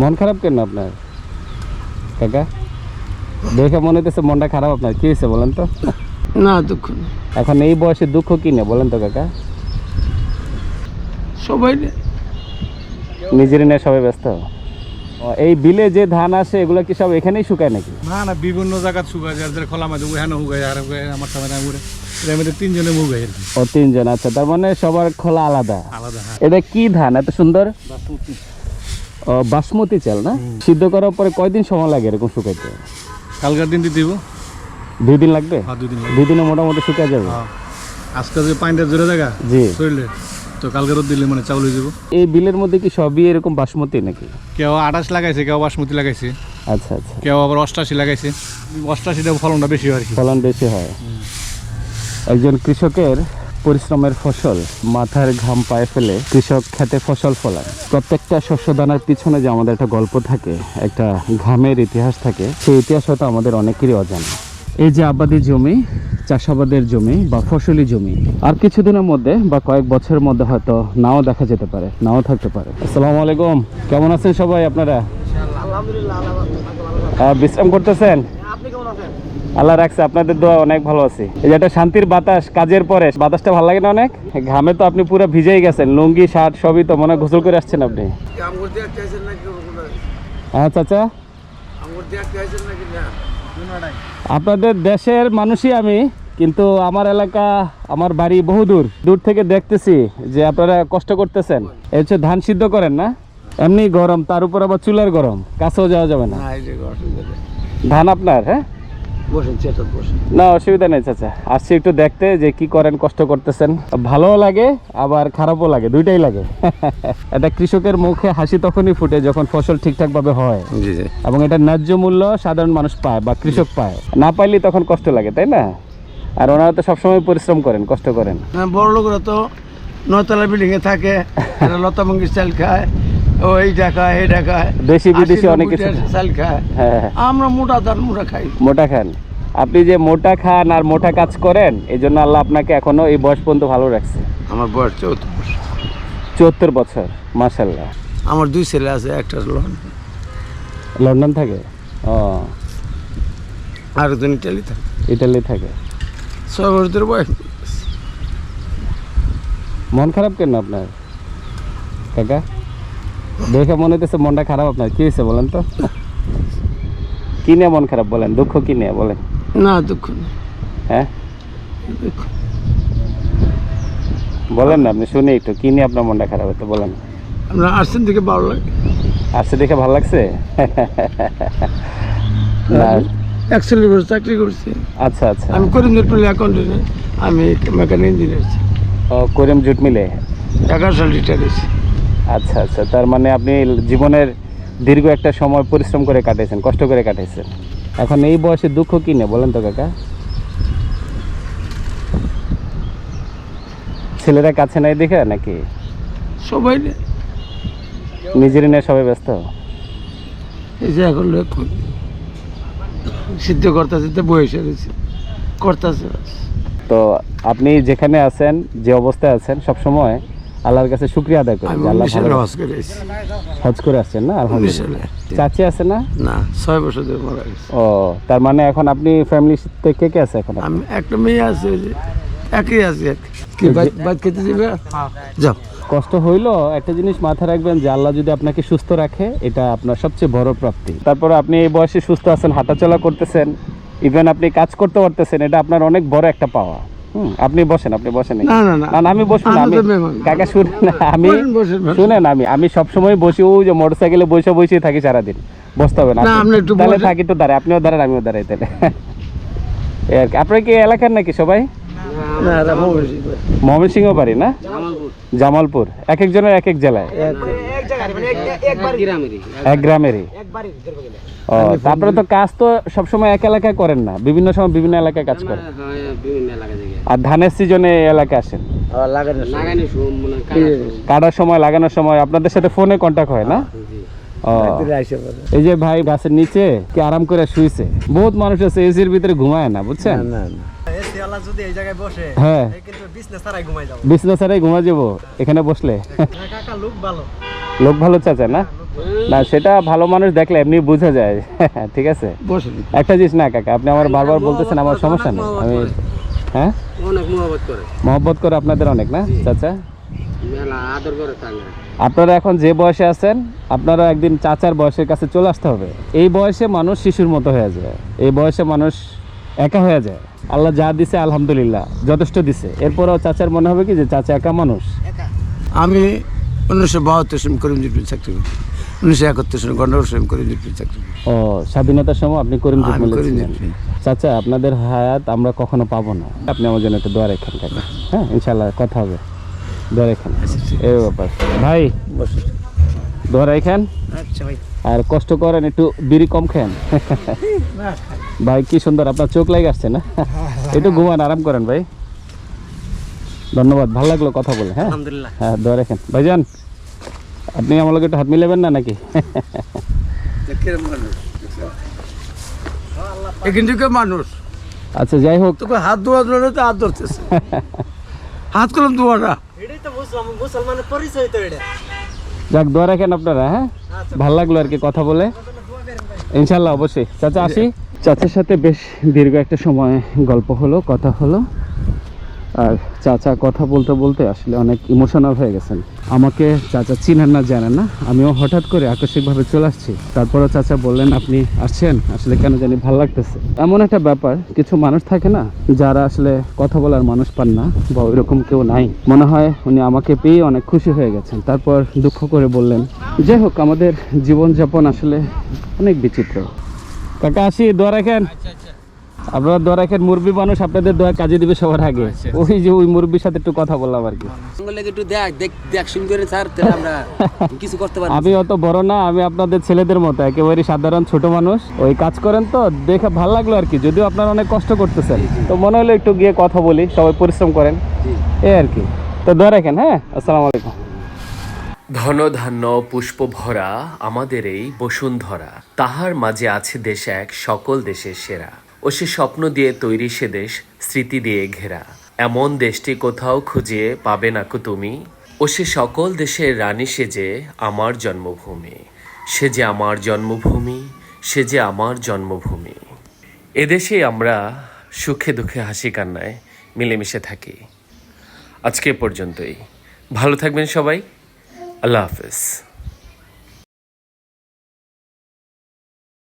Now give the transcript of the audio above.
মন খারাপ কেন আপনার? কাকা দেখে মনে হইতেছে মনটা খারাপ আপনার। কি হয়েছে বলেন তো? না দুঃখ এখন এই বয়সে দুঃখ কি নেই বলেন তো কাকা? সবাই নে। নিজের নিয়ে সবাই ব্যস্ত। ও, এই বিলে যে ধান আসে এগুলো কি সব এখানেই শুকায় নাকি? না না বিভিন্ন জায়গাত শুকায় যার যার খোলা মাঝে ওখানে শুকায় আর আমার সামনে না ঘুরে। তিনজনে মুখ ও তিনজন আচ্ছা। তার মানে সবার খোলা আলাদা। আলাদা হ্যাঁ। এটা কি ধান? এত সুন্দর? বাসমতি চাল না? সিদ্ধ করার পরে কয়দিন সময় লাগে এরকম শুকাইতে? কালকার দিন দিয়ে দিব। দুই দিন লাগবে? হ্যাঁ দুই দিনে মোটামুটি শুকায় যাবে? হ্যাঁ। আজকে যে পানিটা জোরে জায়গা জি। শরীরে তো কালকে রোদ দিলে মানে চাউল হয়ে যাব। এই বিলের মধ্যে কি সবই এরকম বাসমতি নাকি? কেউ আঠাশ লাগাইছে কেউ বাসমতি লাগাইছে। আচ্ছা আচ্ছা। কেউ আবার অষ্টাশি লাগাইছে। অষ্টাশিটা ফলনটা বেশি হয় ফলন বেশি হয়। একজন কৃষকের পরিশ্রমের ফসল মাথার ঘাম পায়ে ফেলে কৃষক খেতে ফসল ফলায় প্রত্যেকটা শস্য দানার পিছনে যে আমাদের একটা গল্প থাকে একটা ঘামের ইতিহাস থাকে সেই ইতিহাস হয়তো আমাদের অনেকেরই অজানা। এই যে আবাদি জমি চাষাবাদের জমি বা ফসলি জমি আর কিছুদিনের মধ্যে বা কয়েক বছরের মধ্যে হয়তো নাও দেখা যেতে পারে নাও থাকতে পারে। আসসালামু আলাইকুম। কেমন আছেন সবাই আপনারা? বিশ্রাম করতেছেন? আল্লাহ রাখছে আপনাদের দোয়া অনেক ভালো আছি। এই যে একটা শান্তির বাতাস কাজের পরে। বাতাসটা ভালো লাগে না অনেক? ঘামে তো আপনি পুরো ভিজেই গেছেন। লুঙ্গি শার্ট সবই তো মনে গোসল করে আসছেন আপনি? হ্যাঁ চাচা নাকি না? আপনাদের দেশের মানুষই আমি কিন্তু আমার এলাকা আমার বাড়ি বহু দূর। দূর থেকে দেখতেছি যে আপনারা কষ্ট করতেছেন। এই হচ্ছে ধান সিদ্ধ করেন না? এমনি গরম তার উপর আবার চুলার গরম। কাছেও যাওয়া যাবে না। ধান আপনার হ্যাঁ? বসেন চেতন বসেন। না অসুবিধা নেই চাচা। আসছি একটু দেখতে যে কি করেন কষ্ট করতেছেন। ভালোও লাগে আবার খারাপও লাগে দুইটাই লাগে। এটা কৃষকের মুখে হাসি তখনই ফুটে যখন ফসল ঠিকঠাক ভাবে হয় এবং এটা ন্যায্য মূল্য সাধারণ মানুষ পায় বা কৃষক পায়। না পাইলে তখন কষ্ট লাগে তাই না? আর ওনারা তো সবসময় পরিশ্রম করেন কষ্ট করেন। হ্যাঁ, বড় লোকরা তো নয়তলা বিল্ডিং এ থাকে লতা মঙ্গির চাল খায় ও এইটা খায় এইটা খায় দেশি বিদেশি অনেক কিছু। চাল খায় হ্যাঁ আমরা মোটা ধান মোটা খাই। মোটা খান। আপনি যে মোটা খান আর মোটা কাজ করেন এই জন্য আল্লাহ আপনাকে এখনও এই বয়স পর্যন্ত ভালো রাখছে। আমার বয়স চৌদ্দ বছর। চুয়াত্তর বছর মাসাল্লাহ আমার দুই ছেলে আছে একটা লন্ডন। লন্ডন থাকে? ও। আর একজন ইটালি থাকে। ইটালি থাকে। ছয় বছর বয়স। মন খারাপ কেন আপনার? কাকা? দেখে মনে হইতেছে মনটা খারাপ আপনার। কি হয়েছে বলেন তো? কি নিয়ে মন খারাপ বলেন? দুঃখ কি নিয়ে বলেন? না দুঃখ হ্যাঁ? দুঃখ। বলেন না আপনি শুনি একটু কি নিয়ে আপনার মনটা খারাপ হতো বলেন? আমরা আসছেন থেকে ভালো লাগে। আসছে দেখে ভালো লাগছে? একচল্লিশ চাকরি করছি। আচ্ছা আচ্ছা। আমি করিমদের পল্লী অ্যাকাউন্টেন্ট আমি মেকানিক ইঞ্জিনিয়ার ও করিম জুট মিলে? এগারো সাল রিটায়ার হয়েছি। আচ্ছা আচ্ছা। তার মানে আপনি জীবনের দীর্ঘ একটা সময় পরিশ্রম করে কাটাইছেন কষ্ট করে কাটাইছেন। এখন এই বয়সে দুঃখ কি নেই বলেন তো কাকা? ছেলেরা কাছে নাই দেখে নাকি? সবাই নে। নিজের নিয়ে সবাই ব্যস্ত? এই যে এখন লোক সিদ্ধ করতেছে তো বয়সে রয়েছে। করতেছে তো আপনি যেখানে আছেন যে অবস্থায় আছেন সব সময় আল্লাহর কাছে শুক্রিয়া আদায় যে আল্লাহ ভালো হজ করে হজ করে আসছেন না? আলহামদুলিল্লাহ। চাচি আছে না? না ছয় বছর ধরে মারা গেছে। ও তার মানে এখন আপনি ফ্যামিলিতে কে কে আছে এখন আমি একটা মেয়ে আছে একই আছে কি ভাত খেতে যাবে? যাও। কষ্ট হইল একটা জিনিস মাথায় রাখবেন যে আল্লাহ যদি আপনাকে সুস্থ রাখে এটা আপনার সবচেয়ে বড় প্রাপ্তি। তারপরে আপনি এই বয়সে সুস্থ আছেন হাঁটাচলা করতেছেন ইভেন আপনি কাজ করতে পারতেছেন এটা আপনার অনেক বড় একটা পাওয়া। আপনি বসেন আপনি বসেন না আমি বসবো না আমি। কাকা শুনেন না আমি। শুনেন আমি আমি সবসময় বসি ওই যে মোটর সাইকেলে বসে বসেই থাকি সারাদিন। বসতে হবে না আপনি। একটু তাহলে থাকি তো দাঁড়ায় আপনিও দাঁড়ান আমিও দাঁড়াই তাহলে। আর কি আপনার কি এলাকার নাকি সবাই? এরা। ময়মনসিংহ। বাড়ি না? জামালপুর। এক একজনের এক এক জেলায়। এক গ্রামেরই। ও তারপরে তো কাজ তো সবসময় এক এলাকায় করেন না বিভিন্ন সময় বিভিন্ন এলাকায় কাজ করেন। আর ধানের সিজনে এই এলাকায় আসেন? কাটার সময়। লাগানোর সময় আপনাদের সাথে ফোনে কন্ট্যাক্ট হয় না। এই যে ভাই গাছের নিচে কি আরাম করে শুইছে? বহুত মানুষ আছে এসির ভিতরে ঘুমায় না বুঝছেন? না না না। এসি আলা যদি এই জায়গায় বসে হ্যাঁ। এই ছাড়াই ঘুমাই যাব। বিছনা ছাড়াই ঘুমা যাব এখানে বসলে। কাকা লুক ভালো। লোক ভালো চাচা না? না সেটা ভালো মানুষ দেখলে এমনি বোঝা যায়। ঠিক আছে? একটা জিনিস না কাকা আপনি আমার বারবার বলতেছেন আমার সমস্যা নেই। আমি হ্যাঁ? অনেক করে। মহব্বত করে আপনাদের অনেক না চাচা? আপনারা এখন যে বয়সে আছেন আপনারা একদিন চাচার বয়সের কাছে চলে আসতে হবে। এই বয়সে মানুষ শিশুর মতো হয়ে যায়। এই বয়সে মানুষ একা হয়ে যায়। আল্লাহ যা দিছে আলহামদুলিল্লাহ যথেষ্ট দিছে। এরপরেও চাচার মনে হবে কি যে চাচা একা মানুষ? আমি উনিশশো বাহাত্তর সালে করিমজিৎ চাকরি করি উনিশশো একাত্তর সালে গন্ডগোল সালে করিমজিৎ চাকরি করি ও স্বাধীনতার সময় আপনি করিম আমি করিমজিৎ চাচা আপনাদের হায়াত আমরা কখনো পাবো না। আপনি আমার জন্য একটু দোয়া রেখেন হ্যাঁ ইনশাল্লাহ কথা হবে। দোয়া রেখেন। এই ব্যাপার। ভাই দোয়া রেখেন। আচ্ছা ভাই। আর কষ্ট করেন একটু বিড়ি কম খান ভাই কি সুন্দর আপনার চোখ লাগে আসছে না? একটু ঘুমান আরাম করেন ভাই। ধন্যবাদ ভালো লাগল কথা বলে হ্যাঁ? আলহামদুলিল্লাহ। হ্যাঁ দোয়া রেখেন। ভাইজান আপনি আমার লোক একটু হাত মিলাবেন না নাকি? মানুষ। আচ্ছা যাই হোক। তোকে হাত ধোয়া ধরে তো হাত ধরতেছে। হাত করলাম মুসলমানের পরিচয় তো এটা। যাক দোয়া রাখেন আপনারা হ্যাঁ? ভালো লাগল আর কি কথা বলে। ইনশাল্লাহ অবশ্যই। চাচা আসি? চাচার সাথে বেশ দীর্ঘ একটা সময় গল্প হলো কথা হলো। আর চাচা কথা বলতে বলতে আসলে অনেক ইমোশনাল হয়ে গেছেন। আমাকে চাচা চিনেন না, জানেন না। আমিও হঠাৎ করে আকস্মিকভাবে চলে আসছি। তারপরে চাচা বললেন, আপনি আসছেন? আসলে কেন জানি ভালো লাগতেছে। এমন একটা ব্যাপার, কিছু মানুষ থাকে না, যারা আসলে কথা বলার মানুষ পান না বা ওইরকম কেউ নাই। মনে হয় উনি আমাকে পেয়ে অনেক খুশি হয়ে গেছেন। তারপর দুঃখ করে বললেন, যাই হোক, আমাদের জীবনযাপন আসলে অনেক বিচিত্র। কাকা, আসি, দোয়া রাখেন। আপনারা দোয়া রাখেন মুরব্বী মানুষ আপনাদের দোয়া কাজে দিবে সবার আগে। ওই যে ওই মুরব্বীর সাথে একটু কথা বললাম আর কি। একটু দেখ দেখ দেখ করে স্যার আমরা কিছু করতে পারি আমি অত বড় না আমি আপনাদের ছেলেদের মতো একেবারে সাধারণ ছোট মানুষ। ওই কাজ করেন তো দেখে ভালো লাগল আর কি যদিও আপনারা অনেক কষ্ট করতেছেন। তো মনে হলো একটু গিয়ে কথা বলি সবাই পরিশ্রম করেন। এই আর কি। তো দোয়া রাখেন হ্যাঁ? আসসালামু আলাইকুম। ধনধান্য পুষ্প ভরা আমাদের এই বসুন্ধরা। তাহার মাঝে আছে দেশ এক সকল দেশের সেরা। ও সে স্বপ্ন দিয়ে তৈরি সে দেশ, স্মৃতি দিয়ে ঘেরা। এমন দেশটি কোথাও খুঁজে পাবে না কো তুমি? ও সে সকল দেশের রানী সেজে আমার জন্মভূমি। সে যে আমার জন্মভূমি, সে যে আমার জন্মভূমি। এদেশে আমরা সুখে দুঃখে হাসি কান্নায় মিলেমিশে থাকি। আজকে পর্যন্তই। ভালো থাকবেন সবাই। আল্লাহ হাফেজ।